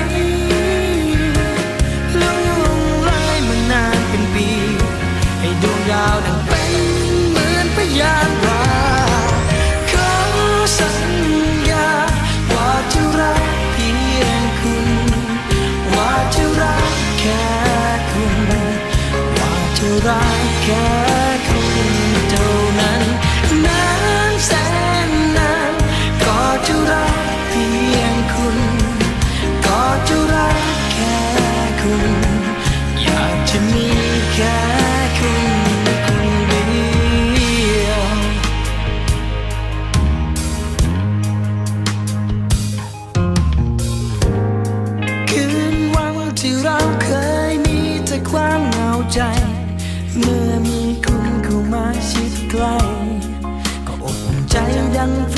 ้ ดาวดังเป็นเหมือนพยานว่าขอสัญญาว่าจะรักเพียงคุณ ว่าจะรักแค่คุณ ว่าจะรักแค่ เมื่อมีคุณเข้ามาชิดใกล้ก็อบอุ่นใจดังไฟ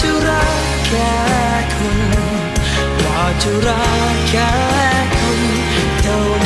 จะรักแค่คุณว่าจะรักแค่คุณเท่านั้นน